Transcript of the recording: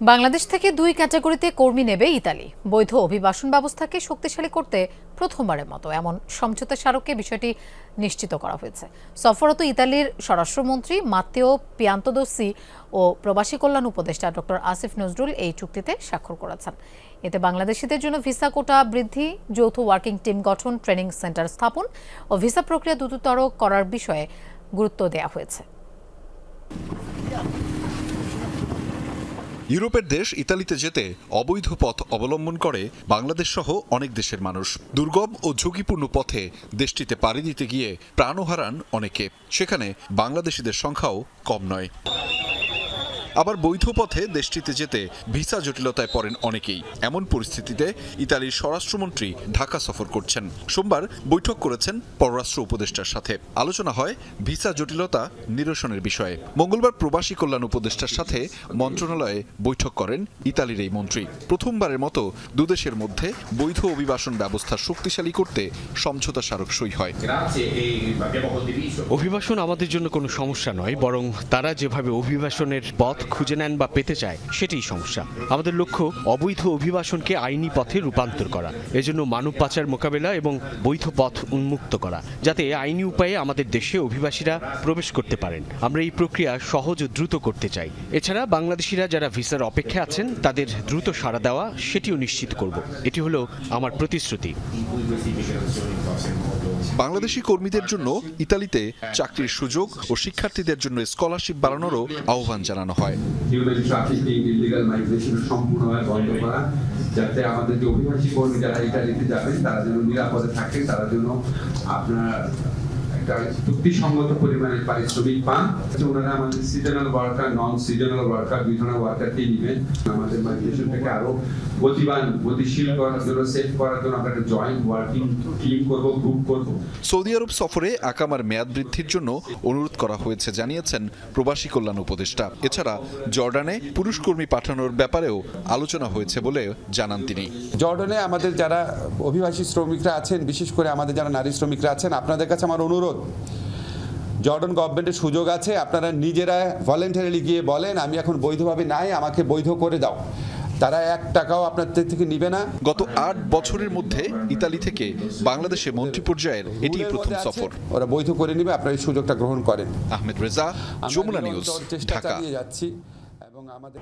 বাংলাদেশ থেকে দুই ক্যাটাগরিতে কর্মী নেবে ইতালি। বৈধ অভিবাসন ব্যবস্থাকে শক্তিশালী করতে প্রথমবারের মতো এমন সমঝোতা স্মারকে বিষয়টি নিশ্চিত করা হয়েছে। সফররত ইতালির স্বরাষ্ট্রমন্ত্রী মাত্তেও পিয়ান্তোদোসি ও প্রবাসী কল্যাণ উপদেষ্টা ডক্টর আসিফ নজরুল এই চুক্তিতে স্বাক্ষর করেছেন। এতে বাংলাদেশিদের জন্য ভিসা কোটা বৃদ্ধি, যৌথ ওয়ার্কিং টিম গঠন, ট্রেনিং সেন্টার স্থাপন ও ভিসা প্রক্রিয়া দ্রুততর করার বিষয়ে গুরুত্ব দেওয়া হয়েছে। ইউরোপের দেশ ইতালিতে যেতে অবৈধ পথ অবলম্বন করে বাংলাদেশ সহ অনেক দেশের মানুষ। দুর্গম ও ঝুঁকিপূর্ণ পথে দেশটিতে পাড়ি দিতে গিয়ে প্রাণও হারান অনেকে। সেখানে বাংলাদেশিদের সংখ্যাও কম নয়। আবার বৈধ পথে দেশটিতে যেতে ভিসা জটিলতায় পড়েন অনেকেই। এমন পরিস্থিতিতে ইতালির স্বরাষ্ট্রমন্ত্রী ঢাকা সফর করছেন। সোমবার বৈঠক করেছেন পররাষ্ট্র উপদেষ্টার সাথে। আলোচনা হয় ভিসা জটিলতা নিরসনের বিষয়ে। মঙ্গলবার প্রবাসী কল্যাণ উপদেষ্টার সাথে মন্ত্রণালয়ে বৈঠক করেন ইতালির এই মন্ত্রী। প্রথমবারের মতো দুদেশের মধ্যে বৈধ অভিবাসন ব্যবস্থা শক্তিশালী করতে সমঝোতা স্মারক সই হয়। অভিবাসন আমাদের জন্য কোনো সমস্যা নয়, বরং তারা যেভাবে অভিবাসনের পথ খুঁজে নেন বা পেতে চায়, সেটাই সমস্যা। আমাদের লক্ষ্য অবৈধ অভিবাসনকে আইনি পথে রূপান্তর করা, এজন্য মানব পাচার মোকাবেলা এবং বৈধ পথ উন্মুক্ত করা, যাতে আইনি উপায়ে আমাদের দেশে অভিবাসীরা প্রবেশ করতে পারেন। আমরা এই প্রক্রিয়া সহজ ও দ্রুত করতে চাই। এছাড়া বাংলাদেশিরা যারা ভিসার অপেক্ষায় আছেন, তাদের দ্রুত সাড়া দেওয়া, সেটিও নিশ্চিত করব। এটি হলো আমার প্রতিশ্রুতি। বাংলাদেশি কর্মীদের জন্য ইতালিতে চাকরির সুযোগ ও শিক্ষার্থীদের জন্য স্কলারশিপ বাড়ানোরও আহ্বান জানানো হয়। হিউম্যান ট্রাফিকিং ইলিগাল মাইগ্রেশন সম্পূর্ণভাবে বন্ধ করা যাতে আমাদের যে অভিবাসী কর্মী যারা ইটালিতে যাবেন তারা যেন নিরাপদে থাকেন তারা যেন আপনার পরিমাণে পারিশ্রমিক পান। ওনারা আমাদের seasonal worker non seasonal worker দুই ধরনের ওয়ার্কারকে নেবেন আমাদের মাইগ্রেশনটাকে আরও গতিবান গতিশীল করার জন্য করার জন্য আমরা একটা জয়েন্ট ওয়ার্কিং টিম করব গ্রুপ করব। সৌদি আরব সফরে আকামার মেয়াদ বৃদ্ধির জন্য অনুরোধ করা হয়েছে জানিয়েছেন প্রবাসী কল্যাণ উপদেষ্টা। এছাড়া জর্ডানে পুরুষ কর্মী পাঠানোর ব্যাপারেও আলোচনা হয়েছে বলে জানান তিনি। জর্ডানে আমাদের যারা অভিবাসী শ্রমিকরা আছেন বিশেষ করে আমাদের যারা নারী শ্রমিকরা আছেন আপনাদের কাছে আমার অনুরোধ জর্ডন গভর্নমেন্টের সুযোগ আছে আপনারা নিজেরা ভলেন্টারিলি গিয়ে বলেন আমি এখন বৈধভাবে নাই আমাকে বৈধ করে দাও। তারা এক টাকাও আপনার থেকে নিবে না। গত আট বছরের মধ্যে ইতালি থেকে বাংলাদেশে মন্ত্রী পর্যায়ের এটি প্রথম সফর। ওরা বৈধ করে নিবে আপনারা এই সুযোগটা গ্রহণ করেন। আহমেদ রেজা যমুনা নিউজ চেষ্টা ঢাকা। চালিয়ে যাচ্ছি এবং আমাদের